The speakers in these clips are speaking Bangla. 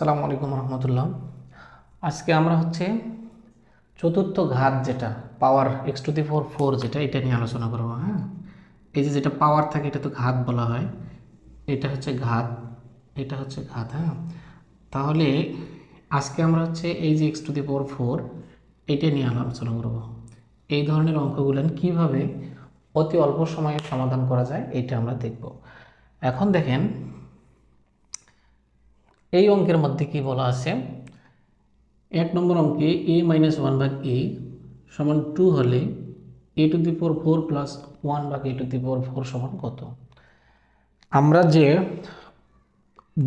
আসসালামু আলাইকুম রহমতুল্লাহ। আজকে আমরা হচ্ছে চতুর্থ ঘাত যেটা power x to the four four যেটা, এটা নিয়ে আলোচনা করব হ্যাঁ? এই যে যেটা পাওয়ার থাকে, এটা তো ঘাত বলা হয়। এটা হচ্ছে ঘাত, এটা হচ্ছে ঘাত হ্যাঁ? তাহলে আজকে আমরা হচ্ছে এই যে x to the four four এটা নিয়ে আলোচনা করব। এই ধরনের অঙ্কগুলো কীভাবে অতি অল্প সময়ে সমাধান করা যায়, এটা আমরা দেখব। এখন দেখেন এই অঙ্কের মধ্যে কি বলা আছে? এক নম্বর অঙ্কে এ মাইনাস ওয়ান ভাগ এ সমান টু হলে a to the four four plus one ভাগ a to the four four সমান কত? আমরা যে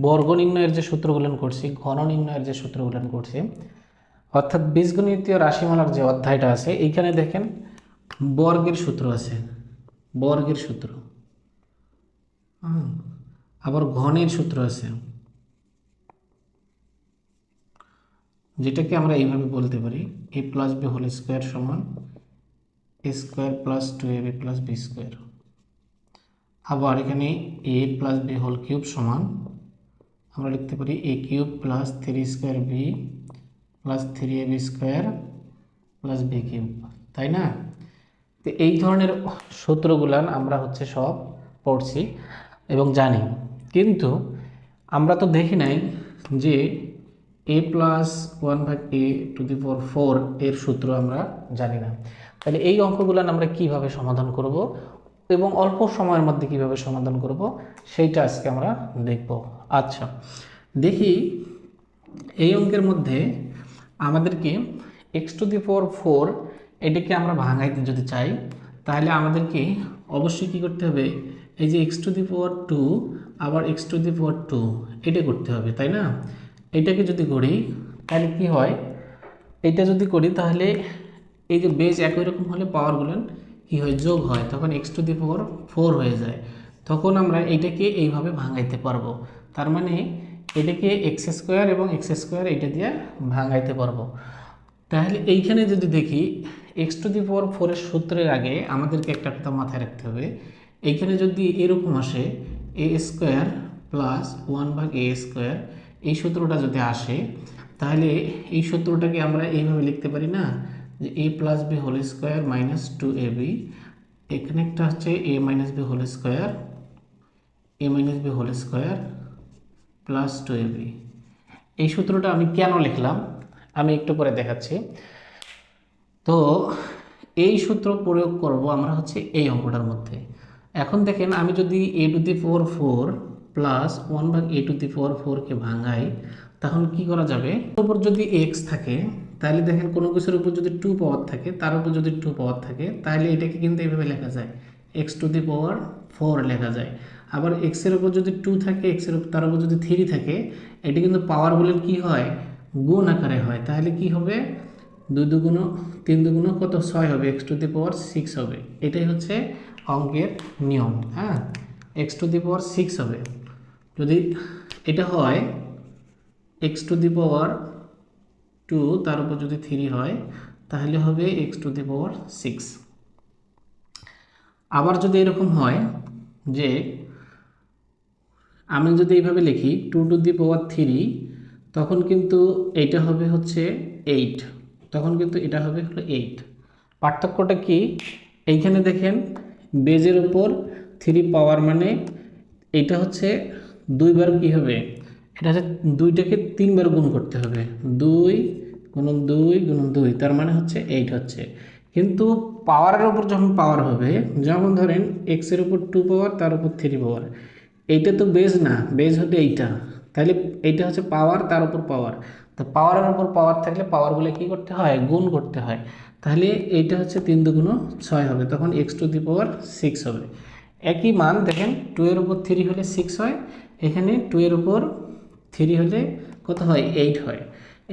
বর্গ নির্ণয়ের যে সূত্রগুলন করছি, ঘন নির্ণয়ের যে সূত্রগুলন করছি, অর্থাৎ বীজগণিতীয় রাশিমালার যে অধ্যায়টা আছে, এইখানে দেখেন বর্গের সূত্র আছে, বর্গের সূত্র। আবার ঘনের সূত্র আছে। যেটাকে আমরা এইভাবে বলতে পারি a plus b whole square সমান a square plus two a b plus b square আবার এখানে a plus b whole cube সমান আমরা লিখতে পারি a cube plus three square b plus three a b square plus b cube তাই না? তো এই ধরনের সূত্রগুলান আমরা হচ্ছে সব পড়ছি এবং জানি। কিন্তু আমরা তো দেখি নাই যে এ প্লাস ওয়ান ভাগ a to the four four এর সূত্র আমরা জানি না। তাহলে এই অঙ্কগুলান আমরা কীভাবে সমাধান করব এবং অল্প সময়ের মধ্যে কীভাবে সমাধান করব সেইটা আজকে আমরা দেখব। আচ্ছা দেখি এই অঙ্কের মধ্যে আমাদেরকে x to the four four এটাকে আমরা ভাঙাইতে যদি চাই, তাহলে আমাদেরকে অবশ্যই কী করতে হবে? এই যে x to the power two আবার x to the power two এটা করতে হবে, তাই না? এটাকে যদি করি, তাহলে কি হয়? এটা যদি করি, তাহলে এই যে বেজ একই রকম হলে পাওয়ারগুলো কি হয়? যোগ হয়। তখন x to the power four হয়ে যায়। তখন আমরা এটাকে এইভাবে ভাঙাইতে পারব। তার মানে এটাকে এক্স স্কোয়ার এবং এক্স স্কোয়ার এটা দিয়ে ভাঙাইতে পারব। তাহলে এইখানে যদি দেখি এক্স টু দি পাওয়ার ফোরের সূত্রের আগে আমাদেরকে একটা কথা মাথায় রাখতে হবে। এইখানে যদি এরকম আসে এ স্কোয়ার প্লাস ওয়ান ভাগ এ স্কোয়ার এই সূত্রটা যদি আসে, তাহলে এই সূত্রটাকে আমরা এইভাবে লিখতে পারি না, যে a plus b whole square minus two a b এখানে একটা হচ্ছে a minus b whole square a minus b whole square plus two a b এই সূত্রটা আমি কেন লিখলাম? আমি একটু পরে দেখাচ্ছি। তো এই সূত্র প্রয়োগ করব আমরা হচ্ছে এই অঙ্কটার মধ্যে। এখন দেখেন আমি যদি a to the four four plus one ভাগ এ টু দি ফোর ফোরকে ভাঙাই, তখন কি করা যাবে? উপর যদি এক্স থাকে, তাহলে দেখেন কোনো কিছুর উপর যদি টু পাওয়ার থাকে, তার উপর যদি টু পাওয়ার থাকে, তাহলে এটাকে কিন্তু এইভাবে লেখা যায়। X to the power four লেখা যায়। আবার এক্সের উপর যদি টু থাকে এক্সের উপর, তার উপর যদি থ্রি থাকে, এটি কিন্তু পাওয়ার বলে কি হয়? গুণ আকারে হয়। তাহলে কি হবে? দুই দুগুণ, তিন দুগুণ কত? ছয় হবে। X to the power six হবে। এটাই হচ্ছে অঙ্কের নিয়ম হ্যাঁ? X to the power six হবে। যদি এটা হয় x to the power two তার উপর যদি থ্রি হয়, তাহলে হবে x to the power six আবার যদি এরকম হয় যে আমি যদি এইভাবে লিখি two to the power three তখন কিন্তু এইটা হবে হচ্ছে এইট তখন কিন্তু এটা হবে হলো এইট পার্থক্যটা কি? এইখানে দেখেন বেজের উপর থ্রি পাওয়ার মানে এটা হচ্ছে দুইবার কি হবে? এটা হচ্ছে দুইটাকে তিনবার গুণ করতে হবে। দুই গুণন দুই গুণন দুই, তার মানে হচ্ছে এইট হচ্ছে। কিন্তু পাওয়ারের উপর যখন পাওয়ার হবে, যেমন ধরেন এক্সের উপর টু পাওয়ার তার উপর থ্রি পাওয়ার এইটা তো বেজ না বেজ হচ্ছে এইটা তাহলে এইটা হচ্ছে পাওয়ার তার উপর পাওয়ার তো পাওয়ারের উপর পাওয়ার থাকলে পাওয়ারগুলো কী করতে হয়? গুণ করতে হয়। তাহলে এইটা হচ্ছে তিন দুগুণ ছয় হবে, তখন x to the power six হবে। একই মান দেখেন টু এর উপর থ্রি হলে সিক্স হয় এখানে টু এর উপর থ্রি হলে কত হয়? এইট হয়।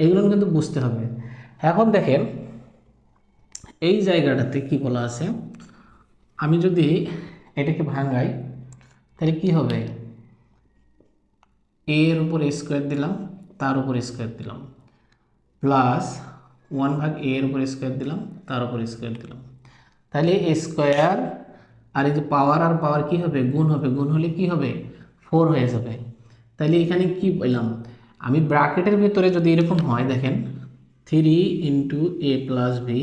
এগুলো কিন্তু বুঝতে হবে। এখন দেখেন, এই জায়গাটাতে কি বলা আছে? আমি যদি এটাকে ভাঙাই, তাহলে কি হবে? এ এর উপর স্কোয়ার দিলাম, তার উপর স্কোয়ার দিলাম। প্লাস ওয়ান ভাগ এ এর উপর স্কোয়ার দিলাম, তার উপর স্কোয়ার দিলাম। তাহলে স্কোয়ার আর এই যে পাওয়ার আর পাওয়ার কি হবে? গুণ হবে। গুণ হলে কি হবে? ফোর হয়ে যাবে। তাহলে এখানে কি পেলাম আমি ব্র্যাকেটের ভিতরে যদি এরকম হয়, দেখেন three into a plus b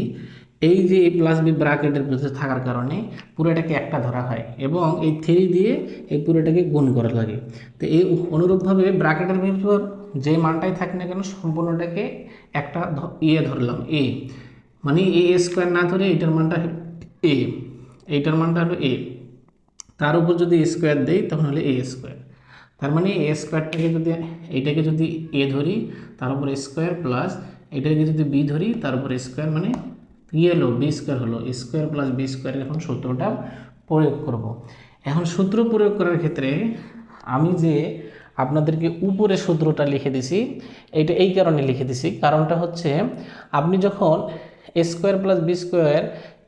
এই যে এ প্লাস বি ব্র্যাকেটের ভিতরে থাকার কারণে পুরোটাকে একটা ধরা হয় এবং এই থ্রি দিয়ে এই পুরোটাকে গুণ করা লাগে। তো এই অনুরূপভাবে ব্র্যাকেটের ভিতর যে মানটাই থাকে না কেন সম্পূর্ণটাকে একটা ইয়ে ধরলাম এ মানে এ স্কোয়ার না ধরে এইটার মানটা এ এইটার মানটা হলো এ তার উপর যদি স্কোয়ার দেই, তখন হলে এ স্কোয়ার তার মানে এ স্কোয়ারটাকে যদি এইটাকে যদি এ ধরি, তার উপর স্কোয়ার প্লাস এটাকে যদি বি ধরি, তার উপর স্কোয়ার মানে কি এলো বি স্কোয়ার হলো। স্কোয়ার প্লাস বি স্কোয়ারের এখন সূত্রটা প্রয়োগ করব। এখন সূত্র প্রয়োগ করার ক্ষেত্রে আমি যে আপনাদেরকে উপরে সূত্রটা লিখে দিছি, এটা এই কারণে লিখে দিছি। কারণটা হচ্ছে, আপনি যখন স্কোয়ার প্লাস বি স্কোয়ার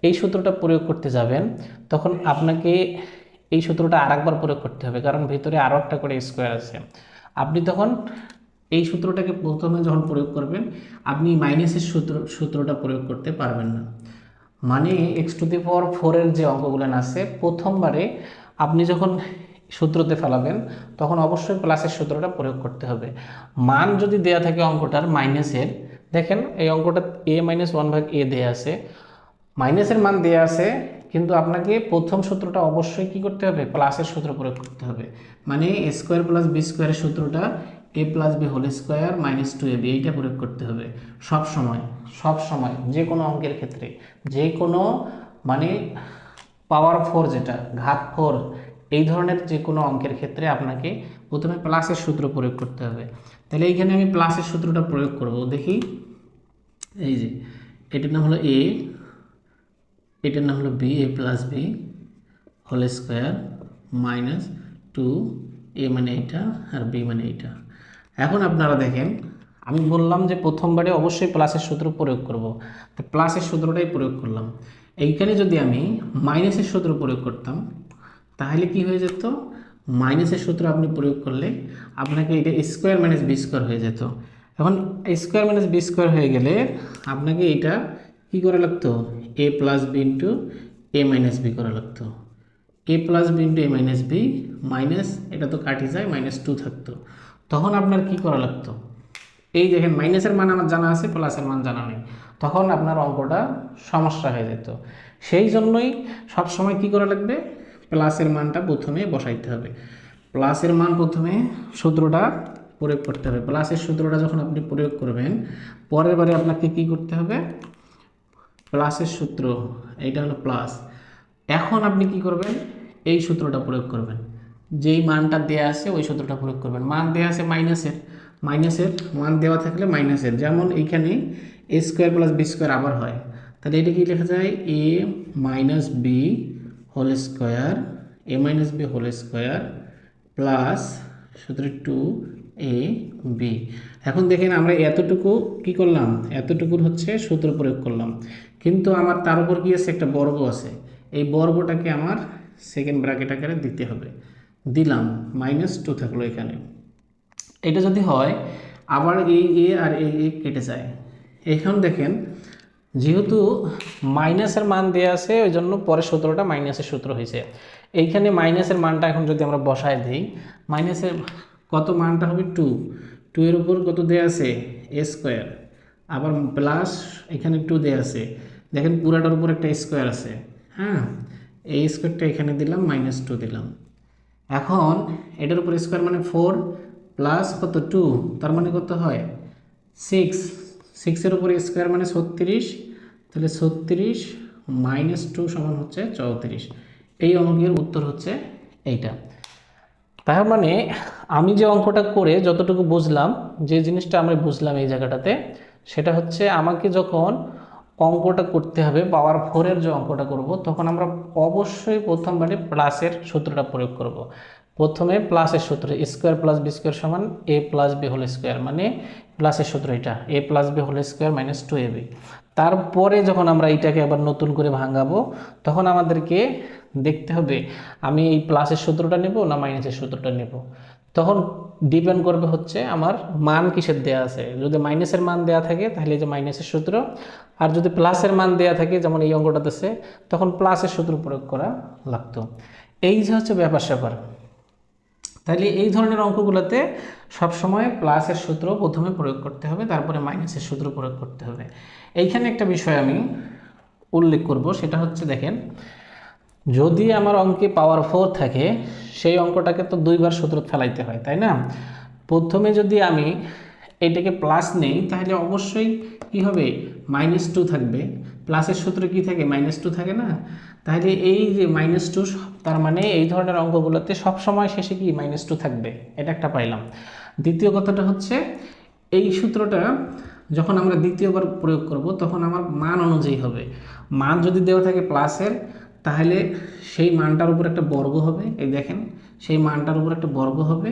এই সূত্রটা প্রয়োগ করতে যাবেন, তখন আপনাকে এই সূত্রটা আরেকবার প্রয়োগ করতে হবে, কারণ ভিতরে আরও একটা করে স্কোয়ার আছে। আপনি তখন এই সূত্রটাকে প্রথমে যখন প্রয়োগ করবেন, আপনি মাইনাসের সূত্র, সূত্রটা প্রয়োগ করতে পারবেন না। মানে এক্স টু দি পাওয়ার ফোরের যে অঙ্কগুলো আছে, প্রথমবারে আপনি যখন সূত্রতে ফেলাবেন, তখন অবশ্যই প্লাসের সূত্রটা প্রয়োগ করতে হবে। মান যদি দেয়া থাকে অঙ্কটার মাইনাসের দেখেন এই অঙ্কটা এ মাইনাস ওয়ান ভাগ এ দেয়া আছে। মাইনাসের মান দেয়া আছে কিন্তু আপনাকে প্রথম সূত্রটা অবশ্যই কি করতে হবে? প্লাসের সূত্র প্রয়োগ করতে হবে। মানে এ স্কোয়ার প্লাস বি স্কোয়ারের সূত্রটা a plus b whole square minus two a b এইটা প্রয়োগ করতে হবে। সব সময় সব সময়, যে কোনো অঙ্কের ক্ষেত্রে। যে কোনো মানে পাওয়ার ফোর যেটা, ঘাত ফোর এই ধরনের যে কোনো অঙ্কের ক্ষেত্রে আপনাকে প্রথমে প্লাসের সূত্র প্রয়োগ করতে হবে। তাহলে এইখানে আমি প্লাসের সূত্রটা প্রয়োগ করব। দেখি, এই যে, এটার নাম হলো এ এটার নাম হলো b a plus b whole square minus two a মানে এইটা আর বি মানে এইটা। এখন আপনারা দেখেন, আমি বললাম যে প্রথমবারে অবশ্যই প্লাসের সূত্র প্রয়োগ করব। তো প্লাসের সূত্রটাই প্রয়োগ করলাম। এইখানে যদি আমি মাইনাসের সূত্র প্রয়োগ করতাম, তাহলে কি হয়ে যেত? মাইনাসের সূত্র আপনি প্রয়োগ করলে আপনাকে এটা স্কোয়ার মাইনাস বি স্কোয়ার হয়ে যেত। এখন স্কোয়ার মাইনাস বি স্কোয়ার হয়ে গেলে আপনাকে এটা কি করা লাগতো? A plus b into a minus b করা লাগতো। A plus b into a minus b minus এটা তো কাটি যায় মাইনাস টু থাকতো। তখন আপনার কি করা লাগতো? এই দেখেন মাইনাসের মান আমার জানা আছে প্লাসের মান জানা নেই। তখন আপনার অঙ্কটা সমস্যা হয়ে যেত। সেই জন্যই সবসময় কি করা লাগবে? প্লাসের মানটা প্রথমে বসাইতে হবে। প্লাসের মান প্রথমে সূত্রটা প্রয়োগ করতে হবে। প্লাসের সূত্রটা যখন আপনি প্রয়োগ করবেন, পরের বারে আপনাকে কি করতে হবে? প্লাসের সূত্র, এইটা হলো প্লাস। এখন আপনি কি করবেন? এই সূত্রটা প্রয়োগ করবেন। যেই মানটা দেয়া আছে, ওই সূত্রটা প্রয়োগ করবেন। মান দেয়া আছে মাইনাসের। মাইনাসের মান দেওয়া থাকলে মাইনাসের। যেমন এইখানে a square plus b square আবার হয়। তাহলে এটা কি লেখা যায়? A minus b whole square a minus b whole square plus সূত্র টু এ বি এখন দেখেন আমরা এতটুকু কি করলাম? এতটুকুর হচ্ছে সূত্র প্রয়োগ করলাম। কিন্তু আমার তার উপর কি আছে? একটা বর্গ আছে। এই বর্গটাকে আমার সেকেন্ড ব্র্যাকেট আকারে দিতে হবে। দিলাম মাইনাস টু থাকল এখানে। এটা যদি হয়, আবার এই এ আর এই এ কেটে যায়। এখন দেখেন, যেহেতু মাইনাসের মান দেওয়া আছে ওই জন্য পরের সূত্রটা মাইনাসের সূত্র হয়েছে। এইখানে মাইনাসের মানটা এখন যদি আমরা বসায় দিই মাইনাসের কত মানটা হবে? টু টু এর উপর কত দেওয়া আছে? এ স্কোয়ার আবার প্লাস এখানে টু দেওয়া আছে। দেখেন পুরাটার উপর একটা স্কোয়ার আছে। হ্যাঁ এই স্কোয়ারটা এখানে দিলাম মাইনাস টু দিলাম। এখন এটার উপর স্কোয়ার মানে ফোর প্লাস কত? টু তার মানে কত হয়? সিক্স সিক্সের উপরে স্কোয়ার মানে ছত্রিশ, তাহলে ছত্রিশ মাইনাস টু সমান হচ্ছে চৌত্রিশ। এই অঙ্কের উত্তর হচ্ছে এইটা। তার মানে আমি যে অঙ্কটা করে যতটুকু বুঝলাম, যে জিনিসটা আমরা বুঝলাম এই জায়গাটাতে, সেটা হচ্ছে আমাকে যখন অঙ্কটা করতে হবে, পাওয়ার ফোরের যে অঙ্কটা করব, তখন আমরা অবশ্যই প্রথমবারে প্লাসের সূত্রটা প্রয়োগ করব। প্রথমে প্লাসের সূত্র স্কোয়ার প্লাস বি স্কোয়ার সমান a plus b whole square মানে প্লাসের সূত্র এটা a plus b whole square minus two a b তারপরে যখন আমরা এইটাকে আবার নতুন করে ভাঙাবো, তখন আমাদেরকে দেখতে হবে, আমি এই প্লাসের সূত্রটা নেব না মাইনাসের সূত্রটা নেব। তখন ডিপেন্ড করবে হচ্ছে আমার মান কিসের দেয়া আছে। যদি মাইনাসের মান দেয়া থাকে, তাহলে এই যে মাইনাসের সূত্র। আর যদি প্লাসের মান দেয়া থাকে, যেমন এই অঙ্কটাতে আছে, তখন প্লাসের সূত্র প্রয়োগ করা লাগতো। এই যে হচ্ছে ব্যাপার স্যাপার। তাহলে এই ধরনের অঙ্কগুলোতে সবসময় প্লাসের সূত্র প্রথমে প্রয়োগ করতে হবে, তারপরে মাইনাসের সূত্র প্রয়োগ করতে হবে। এইখানে একটা বিষয় আমি উল্লেখ করব, সেটা হচ্ছে দেখেন যদি আমার অঙ্কে পাওয়ার ফোর থাকে, সেই অঙ্কটাকে তো দুইবার সূত্র ফেলাইতে হয়, তাই না? প্রথমে যদি আমি এটাকে প্লাস নেই, তাহলে অবশ্যই কি হবে? মাইনাস টু থাকবে। প্লাসের সূত্র কি থাকে? মাইনাস টু থাকে না? তাহলে এই যে মাইনাস টু তার মানে এই ধরনের অঙ্কগুলোতে সব সময় শেষে কি মাইনাস টু থাকবে? এটা একটা পাইলাম। দ্বিতীয় কথাটা হচ্ছে, এই সূত্রটা যখন আমরা দ্বিতীয়বার প্রয়োগ করব, তখন আমার মান অনুযায়ী হবে। মান যদি দেওয়া থাকে প্লাসের তাহলে সেই মানটার উপর একটা বর্গ হবে, এই দেখেন, সেই মানটার উপর একটা বর্গ হবে,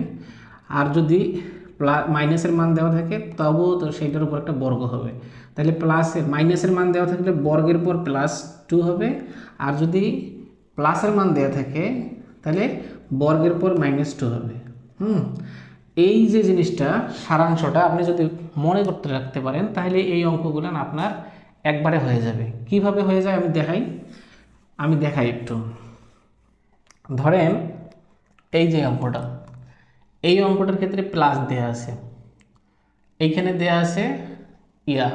আর যদি প্লা, মাইনাসের মান দেওয়া থাকে তবুও তো সেইটার উপর একটা বর্গ হবে। তাহলে প্লাসের, মাইনাসের মান দেওয়া থাকলে বর্গের পর প্লাস টু হবে, আর যদি প্লাসের মান দেওয়া থাকে, তাহলে বর্গের পর মাইনাস টু হবে। হুম? এই যে জিনিসটা, সারাংশটা আপনি যদি মনে করতে রাখতে পারেন, তাহলে এই অঙ্কগুলো আপনার একবারে হয়ে যাবে। কীভাবে হয়ে যায় আমি দেখাই। আমি দেখাই একটু। ধরেন এই যে অঙ্কটা। এই অঙ্কটার ক্ষেত্রে প্লাস দেয়া আছে। এইখানে দেয়া আছে ইয়া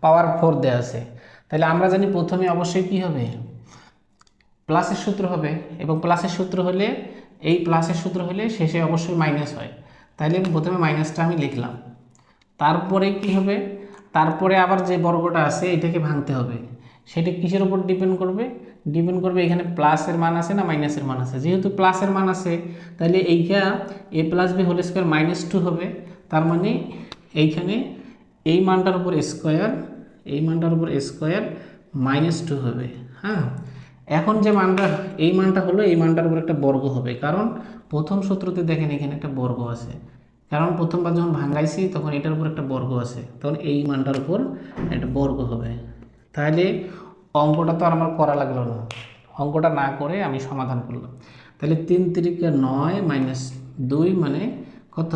পাওয়ার ফোর দেয়া আছে। তাহলে আমরা জানি প্রথমে অবশ্যই কি হবে? প্লাসের সূত্র হবে এবং প্লাসের সূত্র হলে, এই প্লাসের সূত্র হলে শেষে অবশ্যই মাইনাস হয়। তাহলে প্রথমে মাইনাসটা আমি লিখলাম। তারপরে কি হবে? তারপরে আবার যে বর্গটা আছে, এটাকে ভাঙতে হবে। সেটা কিসের উপর ডিপেন্ড করবে? ডিপেন্ড করবে, এখানে প্লাসের মান আছে না মাইনাসের মান আছে? যেহেতু প্লাসের মান আছে, তাহলে এইটা a plus b whole square minus two হবে। তার মানে এইখানে এই মানটার উপর স্কোয়ার এই মানটার উপর স্কোয়ার মাইনাস টু হবে হ্যাঁ? এখন যে মানটা, এই মানটা হলো এই মানটার উপর একটা বর্গ হবে, কারণ প্রথম সূত্রতে দেখেন এখানে একটা বর্গ আছে। কারণ প্রথমবার যখন ভাঙাইছি, তখন এটার উপর একটা বর্গ আছে, তখন এই মানটার উপর একটা বর্গ হবে। তাহলে অঙ্কটা তো আর আমার করা লাগল না। অঙ্কটা না করে আমি সমাধান করলাম। তাহলে তিন তিরিকে নয় মাইনাস দুই মানে কত?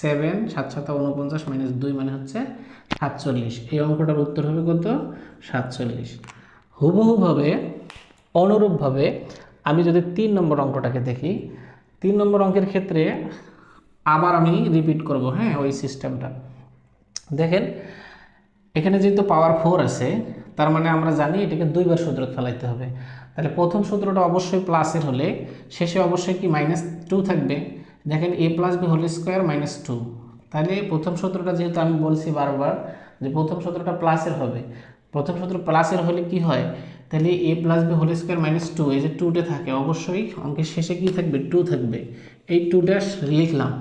সেভেন, সাত সাত উনপঞ্চাশ মাইনাস দুই মানে হচ্ছে সাতচল্লিশ। এই অঙ্কটার উত্তর হবে কত? সাতচল্লিশ। হুবহুভাবে অনুরূপভাবে আমি যদি তিন নম্বর অঙ্কটাকে দেখি, তিন নম্বর অঙ্কের ক্ষেত্রে আবার আমি রিপিট করব হ্যাঁ ওই সিস্টেমটা দেখেন, এখানে যেহেতু পাওয়ার ফোর আছে তার মানে আমরা জানি এটাকে দুইবার সূত্র ফেলাইতে হবে। তাহলে প্রথম সূত্রটা অবশ্যই প্লাসের হলে, শেষে অবশ্যই কি মাইনাস টু থাকবে? দেখেন a plus b whole square minus two তাহলে প্রথম সূত্রটা যেহেতু আমি বলছি বারবার যে প্রথম সূত্রটা প্লাসের হবে, প্রথম সূত্র প্লাসের হলে কি হয়? তাহলে a plus b whole square minus two এই যে টুটে থাকে, অবশ্যই অঙ্কের শেষে কি থাকবে? টু থাকবে। এই টুটা লিখলাম।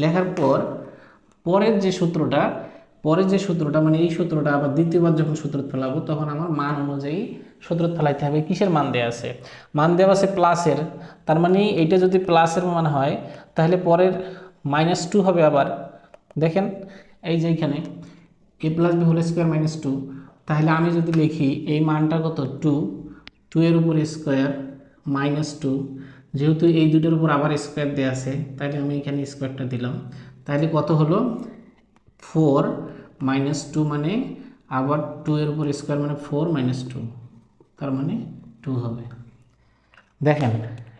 লেখার পর, পরের যে সূত্রটা পরের যে সূত্রটা মানে এই সূত্রটা আবার দ্বিতীয়বার যখন সূত্র ফেলাবো, তখন আমার মান অনুযায়ী সূত্র ফেলাইতে হবে। কিসের মান দেওয়া আছে? মান দেওয়া আছে প্লাসের। তার মানে এইটা যদি প্লাসের মান হয়, তাহলে পরের মাইনাস টু হবে আবার। দেখেন, এই যে এইখানে a plus b whole square minus two তাহলে আমি যদি লিখি এই মানটা কত? টু টু এর উপর স্কোয়ার মাইনাস টু যেহেতু এই দুটোর উপর আবার স্কোয়ার দেওয়া আছে, তাহলে আমি এখানে স্কোয়ারটা দিলাম। তাহলে কত হলো? ফোর মাইনাস টু মানে আবার টু এর উপর স্কোয়ার মানে ফোর মাইনাস টু, তার মানে টু হবে। দেখেন,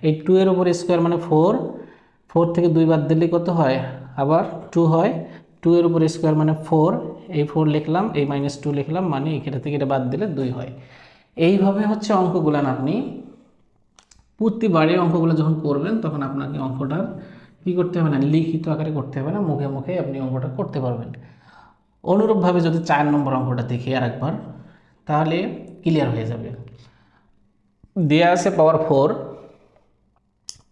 এই টু এর উপর স্কোয়ার মানে ফোর ফোর থেকে দুই বাদ দিলে কত হয়? আবার টু হয়, টু এর উপর স্কোয়ার মানে ফোর, এই ফোর লিখলাম, এই মাইনাস টু লিখলাম মানে এখানে থেকে এটা বাদ দিলে দুই হয়। এইভাবে হচ্ছে অঙ্কগুলান আপনি প্রতিবারে অঙ্কগুলো যখন করবেন, তখন আপনাকে অঙ্কটার কী করতে হবে না, লিখিত আকারে করতে হবে না, মুখে মুখে আপনি অঙ্কটা করতে পারবেন। অনুরূপভাবে যদি চার নম্বর অঙ্কটা দেখি আর একবার তাহলে ক্লিয়ার হয়ে যাবে। দেয়া আছে পাওয়ার ফোর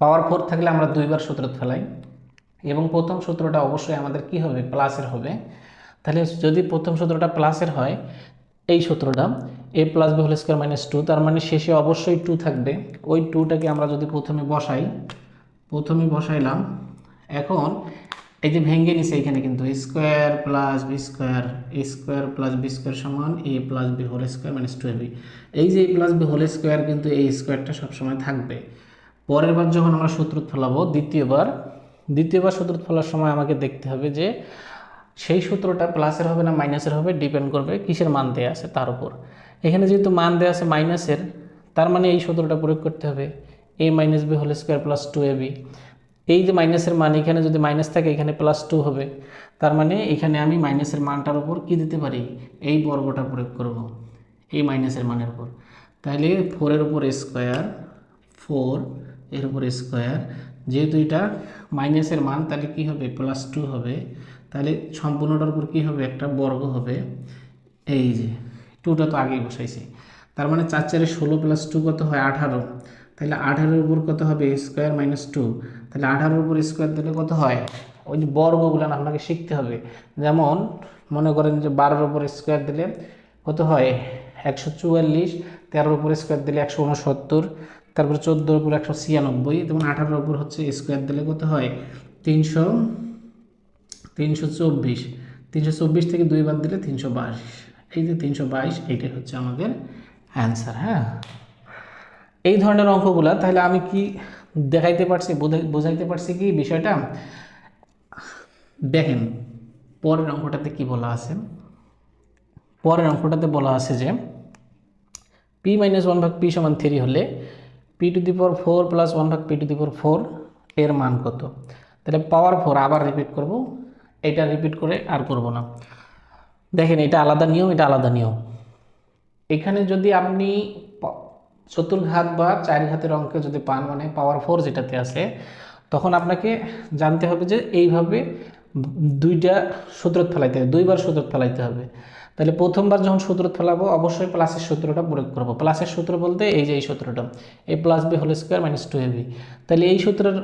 পাওয়ার ফোর থাকলে আমরা দুইবার সূত্র ফেলাই। এবং প্রথম সূত্রটা অবশ্যই আমাদের কি হবে? প্লাসের হবে। তাহলে যদি প্রথম সূত্রটা প্লাসের হয়, এই সূত্রটা a plus b whole square minus two তার মানে শেষে অবশ্যই টু থাকবে। ওই টুটাকে আমরা যদি প্রথমে বসাই প্রথমে বসাইলাম। এখন এই যে ভেঙে নিছে এখানে কিন্তু square plus b square square plus b square সমান a plus b whole square minus two এই যে a plus b whole square কিন্তু এই স্কোয়ারটা সবসময় থাকবে। পরের বার যখন আমরা সূত্র ফেলাবো, দ্বিতীয়বার দ্বিতীয়বার সূত্র ফেলার সময় আমাকে দেখতে হবে যে সেই সূত্রটা প্লাসের হবে না মাইনাসের হবে ডিপেন্ড করবে কিসের মান দেওয়া আছে তার উপর। এখানে যেহেতু মান দেওয়া আছে মাইনাসের তার মানে এই সূত্রটা প্রয়োগ করতে হবে। A minus b whole square plus two a b এই যে মাইনাসের মান এখানে যদি মাইনাস থাকে, এখানে প্লাস টু হবে। তার মানে এখানে আমি মাইনাসের মানটার উপর কি দিতে পারি? এই বর্গটা প্রয়োগ করব, এই মাইনাসের মানের উপর। তাহলে ফোরের উপর স্কোয়ার ফোর এর উপর স্কোয়ার যেহেতু এটা মাইনাসের মান, তাহলে কি হবে? প্লাস টু হবে। তাহলে সম্পূর্ণটার উপর কি হবে? একটা বর্গ হবে। এই যে টুটা তো আগেই বসাইছি। তার মানে চার চারে ষোলো প্লাস টু কত হয়? আঠারো। তাহলে আঠারোর উপর কত হবে? স্কোয়ার মাইনাস টু তাহলে আঠারোর উপর স্কোয়ার দিলে কত হয়? ওই যে বর্গগুলো আপনাকে শিখতে হবে। যেমন মনে করেন যে বারোর উপর স্কোয়ার দিলে কত হয়? একশো চুয়াল্লিশ, তেরোর উপর স্কোয়ার দিলে একশো উনসত্তর, তারপর চোদ্দোর উপর একশো ছিয়ানব্বই, যেমন আঠারোর উপর হচ্ছে স্কোয়ার দিলে কত হয়? তিনশো তিনশো চব্বিশ। তিনশো চব্বিশ থেকে দুই বাদ দিলে তিনশো বাইশ। এই যে তিনশো বাইশ, এইটাই হচ্ছে আমাদের অ্যান্সার হ্যাঁ? এই ধরনের অঙ্কগুলা, তাহলে আমি কি দেখাইতে পারছি, বোঝাই- বোঝাইতে পারছি কি বিষয়টা? দেখেন, পরের অঙ্কটাতে কি বলা আছে? পরের অঙ্কটাতে বলা আছে যে, পি মাইনাস ওয়ান ভাগ পি সমান থ্রি হলে p to the power four plus one ভাগ p to the power four এর মান কত? তাহলে পাওয়ার ফোর আবার রিপিট করব, এটা রিপিট করে আর করব না। দেখেন, এটা আলাদা নিয়ম, এটা আলাদা নিয়ম। এখানে যদি আপনি প- চতুর্ঘাত বা চার ঘাতের অঙ্কে যদি পান মানে পাওয়ার ফোর যেটাতে আছে, তখন আপনাকে জানতে হবে যে এইভাবে দুইটা সূত্রত ফেলাইতে হবে, দুইবার সূত্রত ফেলাইতে হবে। তাহলে প্রথমবার যখন সূত্রত ফেলাবো, অবশ্যই প্লাসের সূত্রটা প্রয়োগ করব। প্লাসের সূত্র বলতে এই যে এই সূত্রটা a plus b whole square minus two a b তাহলে এই সূত্রের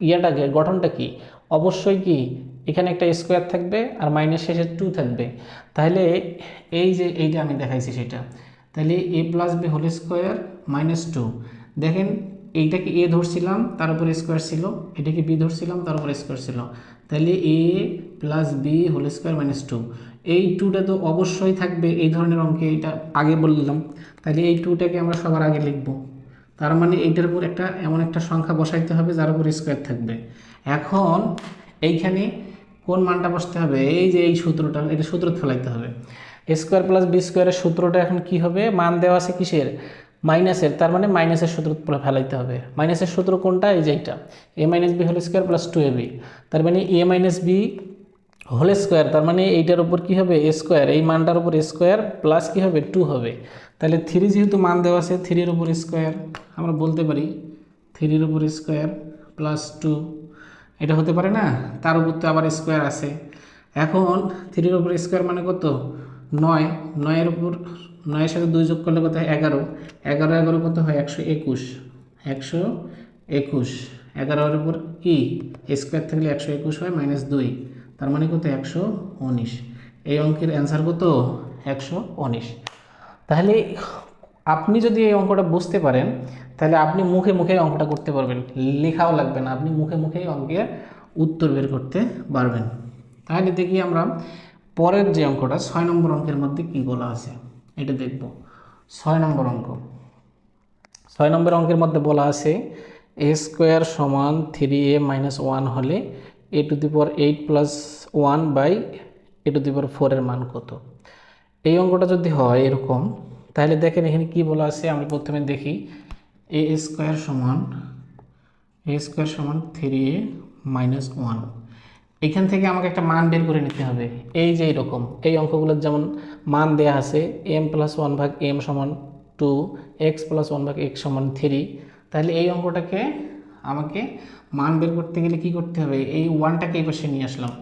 ইয়াটাকে, গঠনটা কি? অবশ্যই কি এখানে একটা স্কোয়ার থাকবে আর মাইনাস শেষে টু থাকবে। তাহলে এই যে এইটা আমি দেখাইছি সেটা তাহলে a plus b whole square minus two দেখেন এইটাকে এ ধরছিলাম, তার উপর স্কোয়ার ছিল। এটাকে বি ধরছিলাম, তার উপর স্কোয়ার ছিল। তাহলে a plus b whole square minus two এই টুটা তো অবশ্যই থাকবে এই ধরনের অঙ্কে, এটা আগে বললাম। তাহলে এই টুটাকে আমরা সবার আগে লিখব। তার মানে এইটার উপর একটা, এমন একটা সংখ্যা বসাইতে হবে, যার উপর স্কোয়ার থাকবে। এখন এইখানে কোন মানটা বসতে হবে? এই যে এই সূত্রটা, এটা সূত্র ফেলাইতে হবে। স্কোয়ার প্লাস বি স্কোয়ারের সূত্রটা এখন কি হবে? মান দেওয়া আছে কিসের? মাইনাসের, তার মানে মাইনাসের সূত্র ফেলাইতে হবে। মাইনাসের সূত্র কোনটা? এই যে এইটা। A minus b whole square plus two a b. তার মানে a minus b whole square, তার মানে এইটার উপর কি হবে? স্কোয়ার। এই মানটার উপর স্কোয়ার প্লাস কি হবে? টু হবে। তাহলে থ্রি যেহেতু মান দেওয়া আছে, থ্রির উপর স্কোয়ার, আমরা বলতে পারি থ্রির উপর স্কোয়ার প্লাস টু। এটা হতে পারে না? তার উপর তো আবার স্কোয়ার আছে। এখন থ্রির উপর স্কোয়ার মানে কত? নয়, নয়ের উপর, নয়ের সাথে দুই যোগ করলে কত হয়? এগারো। এগারো এগারো কত হয়? একশো একুশ। একশো একুশ। এগারোর উপর কি স্কোয়ার থাকলে একশো একুশ হয়, মাইনাস দুই। তার মানে কত? একশো উনিশ। এই অঙ্কের অ্যান্সার কত? একশো উনিশ। তাহলে আপনি যদি এই অঙ্কটা বুঝতে পারেন, তাহলে আপনি মুখে মুখে অঙ্কটা করতে পারবেন। লেখাও লাগবে না। আপনি মুখে মুখেই অঙ্কের উত্তর বের করতে পারবেন। তাহলে দেখি আমরা পরের যে অঙ্কটা, ছয় নম্বর অঙ্কের মধ্যে কি বলা আছে? এটা দেখব। ছয় নম্বর অঙ্ক। ছয় নম্বর অঙ্কের মধ্যে বলা আছে এ স্কোয়ার সমান থ্রি এ মাইনাস ওয়ান হলে a to the power eight plus one by a to the power ফোরের মান কত? এই অঙ্কটা যদি হয় এরকম, তাহলে দেখেন এখানে কি বলা আছে আমি প্রথমে দেখি। এ স্কোয়ার সমান এ স্কোয়ার সমান থ্রি এ মাইনাস ওয়ান এখান থেকে আমাকে একটা মান বের করে নিতে হবে। এই যে এরকম, এই অঙ্কগুলোর যেমন মান দেয়া আছে এম প্লাস ওয়ান ভাগ এম সমান টু এক্স প্লাস ওয়ান ভাগ এক্স সমান থ্রি তাহলে এই অঙ্কটাকে আমাকে মান বের করতে গেলে কি করতে হবে? এই ওয়ানটাকে এই পাশে নিয়ে আসলাম।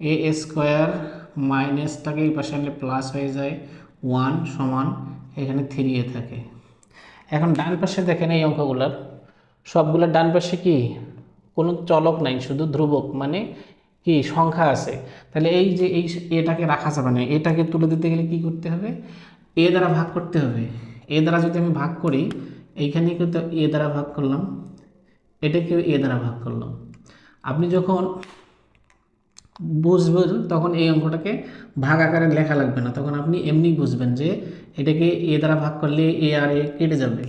এ স্কোয়ার মাইনাসটাকে এই পাশে আনলে প্লাস হয়ে যায় ওয়ান সমান এখানে থ্রি এ থাকে। এখন ডান পাশে দেখেন এই অঙ্কগুলোর। সবগুলোর ডান পাশে কি? কোনো চলক নাই, শুধু ধ্রুবক মানে কি সংখ্যা আছে? তাহলে এই যে এই এটাকে রাখা যাবে না। এটাকে তুলে দিতে গেলে কি করতে হবে? এ দ্বারা ভাগ করতে হবে। এ দ্বারা যদি আমি ভাগ করি, এইখানে কিন্তু এ দ্বারা ভাগ করলাম, এটাকেও এ দ্বারা ভাগ করলাম। আপনি যখন বুঝবেন, তখন এই অঙ্কটাকে ভাগ আকারে লেখা লাগবে না। তখন আপনি এমনি বুঝবেন যে এটাকে এ দ্বারা ভাগ করলে এ আর এ কেটে যাবে।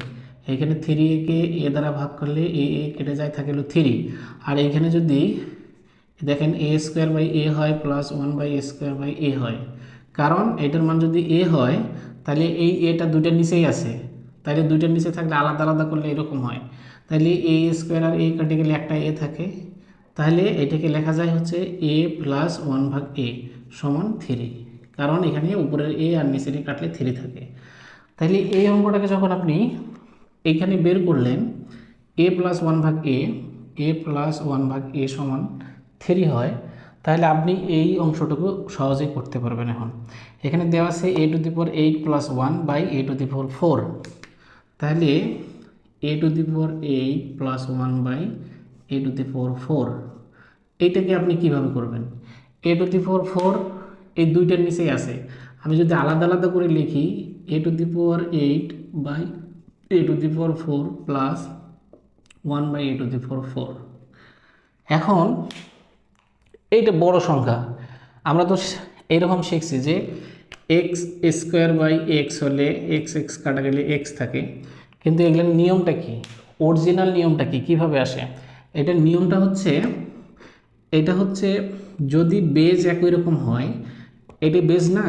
এখানে থ্রি একে এ দ্বারা ভাগ করলে এ এ কেটে যায়, থাকে হলো থ্রি আর এখানে যদি দেখেন এ স্কোয়ার বাই এ হয় plus one by a square by a হয়। কারণ এটার মান যদি এ হয়, তাহলে এই এটা দুইটার নিচেই আছে। তাহলে দুইটার নিচে থাকলে আলাদা আলাদা করলে এরকম হয়। তাহলে এ স্কোয়ার আর এ কাটে গেলে একটা এ থাকে। তাহলে এটাকে লেখা যায় হচ্ছে এ প্লাস ওয়ান ভাগ এ সমান থ্রি কারণ এখানে উপরের এ আর নিচের এ কাটলে থ্রি থাকে। তাহলে এই অঙ্কটাকে যখন আপনি এখানে বের করলেন এ প্লাস ওয়ান ভাগ এ এ প্লাস ওয়ান ভাগ এ সমান থ্রি হয়, তাহলে আপনি এই অংশটুকু সহজেই করতে পারবেন এখন। এখানে দেওয়া আছে a to the power eight plus one by a to the power four তাহলে a to the four eight plus one by a to the four four এইটাকে আপনি কীভাবে করবেন? A to the power four এই দুইটার নিচেই আছে। আমি যদি আলাদা আলাদা করে লিখি a to the power eight by a to the power four plus one by a to the power four এখন এইটা বড় সংখ্যা। আমরা তো এইরকম শিখছি যে এক্স স্কোয়ার বাই এক্স হলে এক্স এক্স কাটা গেলে এক্স থাকে। কিন্তু এগুলোর নিয়মটা কি? অরিজিনাল নিয়মটা কি? কীভাবে আসে? এটার নিয়মটা হচ্ছে, এটা হচ্ছে যদি বেজ একই রকম হয়, এটি বেজ না,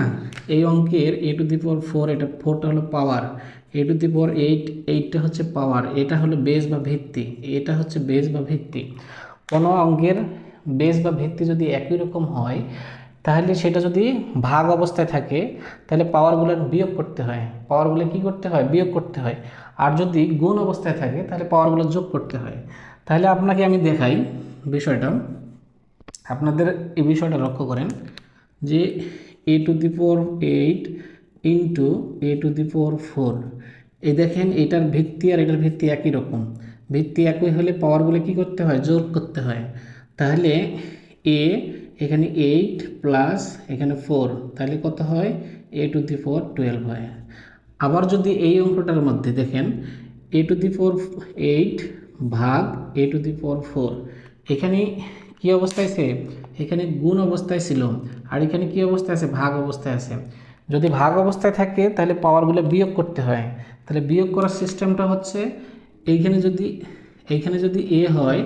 এই অঙ্কের এ টু দি পাওয়ার ফোর এটা ফোরটা হলো পাওয়ার এ টু দি পাওয়ার এইট এইটটা হচ্ছে পাওয়ার এটা হলো বেজ বা ভিত্তি, এটা হচ্ছে বেজ বা ভিত্তি। কোনো অঙ্কের বেজ বা ভিত্তি যদি একই রকম হয়, তাহলে সেটা যদি ভাগ অবস্থায় থাকে, তাহলে পাওয়ারগুলো বিয়োগ করতে হয়। পাওয়ারগুলো কি করতে হয়? বিয়োগ করতে হয়। আর যদি গুণ অবস্থায় থাকে, তাহলে পাওয়ারগুলো যোগ করতে হয়। তাহলে আপনাকে আমি দেখাই বিষয়টা। আপনাদের এই বিষয়টা লক্ষ্য করেন যে a to the four eight into a to the power four এই দেখেন, এটার ভিত্তি আর এটার ভিত্তি একই রকম। ভিত্তি একই হলে পাওয়ারগুলো কি করতে হয়? যোগ করতে হয়। তাহলে এ এখানে এইট প্লাস এখানে ফোর তাহলে কত হয়? A to the four twelve হয়। আবার যদি এই অঙ্কটার মধ্যে দেখেন a to the four eight ভাগ a to the four four এখানে কি অবস্থায় আছে? এখানে গুণ অবস্থায় ছিল, আর এখানে কি অবস্থায় আছে? ভাগ অবস্থায় আছে। যদি ভাগ অবস্থায় থাকে, তাহলে পাওয়ারগুলো বিয়োগ করতে হয়। তাহলে বিয়োগ করার সিস্টেমটা হচ্ছে, এইখানে যদি এইখানে যদি এ হয়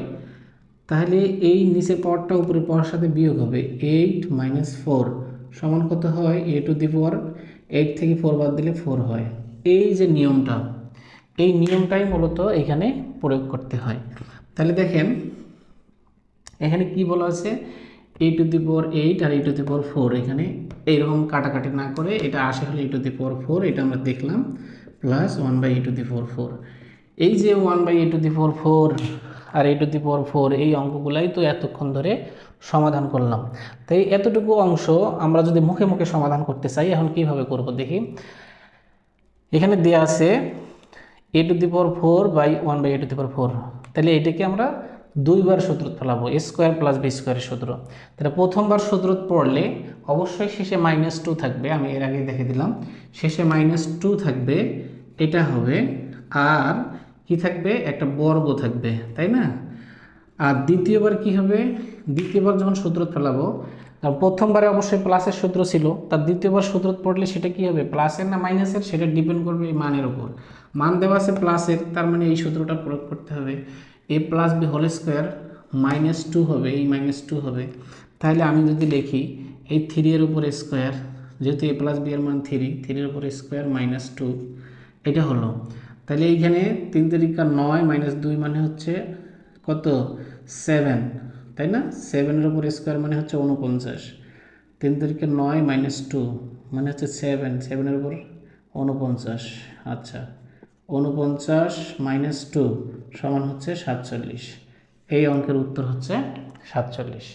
তাহলে এই নিচের পাওয়ারটা উপরে পাওয়ার সাথে বিয়োগ হবে এইট মাইনাস ফোর সমান কত হয় a to the power eight থেকে ফোর বাদ দিলে ফোর হয়। এই যে নিয়মটা, এই নিয়মটাই মূলত এখানে প্রয়োগ করতে হয়। তাহলে দেখেন, এখানে কি বলা আছে? A to the power eight R a to the power four এখানে এইরকম কাটাকাটি না করে এটা আসে হলে এ টু দি পাওয়ার ফোর এটা আমরা দেখলাম plus one by a to the power four এই যে one by a to the power four R a to the power four এই অঙ্কগুলাই তো এতক্ষণ ধরে সমাধান করলাম। তাই এতটুকু অংশ আমরা যদি মুখে মুখে সমাধান করতে চাই, এখন কীভাবে করব দেখি। এখানে দেওয়া আছে a to the power four by one by a to the power four তাহলে এটাকে আমরা দুইবার সূত্র ফেলাবো এ স্কোয়ার প্লাস বি স্কোয়ারের সূত্র। তাহলে প্রথমবার সূত্র পড়লে অবশ্যই শেষে মাইনাস টু থাকবে, আমি এর আগে দেখে দিলাম। শেষে মাইনাস টু থাকবে, এটা হবে আর কি থাকবে? একটা বর্গ থাকবে, তাই না? আর দ্বিতীয়বার কি হবে? দ্বিতীয়বার যখন সূত্র ফেলাবো প্রথমবারে অবশ্যই প্লাসের সূত্র ছিল তার দ্বিতীয়বার সূত্র পড়লে সেটা কি হবে? প্লাসের না মাইনাসের? সেটা ডিপেন্ড করবে এই মানের উপর। মান দেওয়া আছে প্লাসের, তার মানে এই সূত্রটা প্রয়োগ করতে হবে। A plus b whole square minus two হবে, এই মাইনাস টু হবে। তাহলে আমি যদি লিখি, এই থ্রি এর উপর স্কোয়ার যেহেতু এ প্লাস বি এর মান থ্রি থ্রির উপর স্কোয়ার মাইনাস টু এটা হলো। তাহলে এইখানে তিন তারিখা নয় মাইনাস দুই মানে হচ্ছে কত? সেভেন তাই না? সেভেনের উপর স্কোয়ার মানে হচ্ছে উনপঞ্চাশ তিন তারিখে নয় মাইনাস টু মানে হচ্ছে সেভেন সেভেনের উপর উনপঞ্চাশ আচ্ছা উনপঞ্চাশ মাইনাস টু সমান হচ্ছে সাতচল্লিশ। এই অঙ্কের উত্তর হচ্ছে সাতচল্লিশ।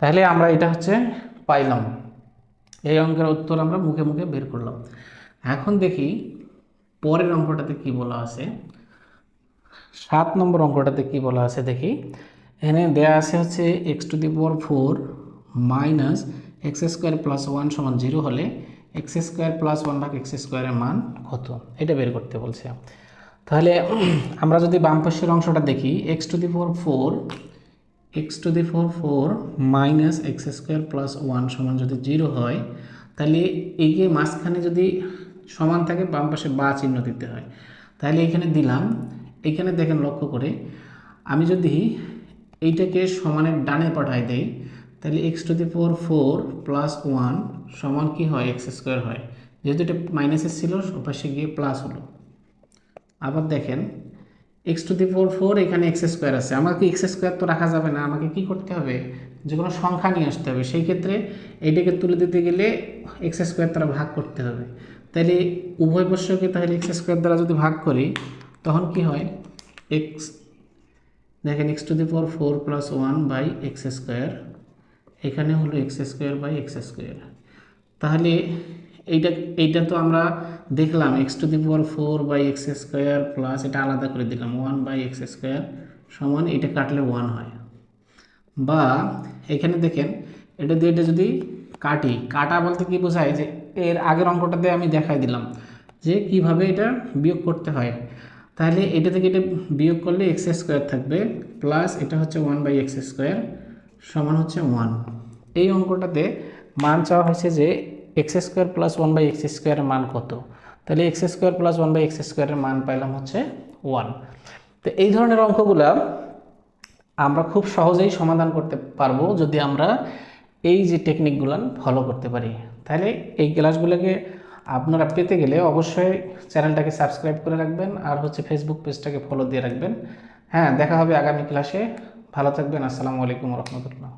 তাহলে আমরা এটা হচ্ছে পাইলাম। এই অঙ্কের উত্তর আমরা মুখে মুখে বের করলাম। এখন দেখি পরের অঙ্কটাতে কি বলা আছে? সাত নম্বর অঙ্কটাতে কি বলা আছে দেখি। এখানে দেয়া আছে হচ্ছে x to the power four minus x square plus one সমান জিরো হলে এক্স স্কোয়ার প্লাস ওয়ান ভাগ এক্স স্কোয়ারের মান কত? এটা বের করতে বলছে। তাহলে আমরা যদি বামপাশের অংশটা দেখি x to the power four x to the power four minus x square plus one সমান যদি জিরো হয়, তাহলে এই যে মাঝখানে যদি সমান থাকে বাম পাশে বা চিহ্ন দিতে হয়। তাহলে এখানে দিলাম। এখানে দেখেন লক্ষ্য করে, আমি যদি এইটাকে সমানের ডানে পাঠাই দেই, তাহলে x to the four four plus one সমান কি হয়? এক্স স্কোয়ার হয়। যেহেতু এটা মাইনাসের ছিল, ওপাশে গিয়ে প্লাস হলো। আবার দেখেন x to the four four এখানে এক্স স্কোয়ার আছে। আমাকে এক্স স্কোয়ার তো রাখা যাবে না, আমাকে কি করতে হবে? যে কোনো সংখ্যা নিয়ে আসতে হবে। সেই ক্ষেত্রে এইটাকে তুলে দিতে গেলে এক্স স্কোয়ার দ্বারা ভাগ করতে হবে। তাহলে উভয় পক্ষকে তাহলে এক্স স্কোয়ার দ্বারা যদি ভাগ করি, তখন কি হয়? এক্স দেখেন x to the power four plus one by x square এখানে হলো x square by x square তাহলে এইটা এইটা তো আমরা দেখলাম x to the power four by x square plus এটা আলাদা করে দিলাম ওয়ান বাই এক্স স্কোয়ার সমান এটা কাটলে ওয়ান হয়। বা এখানে দেখেন, এটা দিয়ে এটা যদি কাটি, কাটা বলতে কি বোঝায় যে এর আগের অঙ্কটাতে আমি দেখাই দিলাম যে কীভাবে এটা বিয়োগ করতে হয়। তাহলে এটা থেকে এটা বিয়োগ করলে এক্স স্কোয়ার থাকবে প্লাস এটা হচ্ছে ওয়ান বাই এক্স স্কোয়ার সমান হচ্ছে ওয়ান এই অঙ্কটাতে মান চাওয়া হয়েছে যে x square plus one by x স্কোয়ারের মান কত? তাহলে x square plus one by x স্কোয়ারের মান পাইলাম হচ্ছে ওয়ান তো এই ধরনের অঙ্কগুলা আমরা খুব সহজেই সমাধান করতে পারব যদি আমরা এই যে টেকনিকগুলো ফলো করতে পারি। তাহলে এই ক্লাসগুলোকে আপনারা পেতে গেলে অবশ্যই চ্যানেলটাকে সাবস্ক্রাইব করে রাখবেন আর হচ্ছে ফেসবুক পেজটাকে ফলো দিয়ে রাখবেন। হ্যাঁ দেখা হবে আগামী ক্লাসে ভালো থাকবেন। আসসালামু আলাইকুম রহমতুল্লাহ।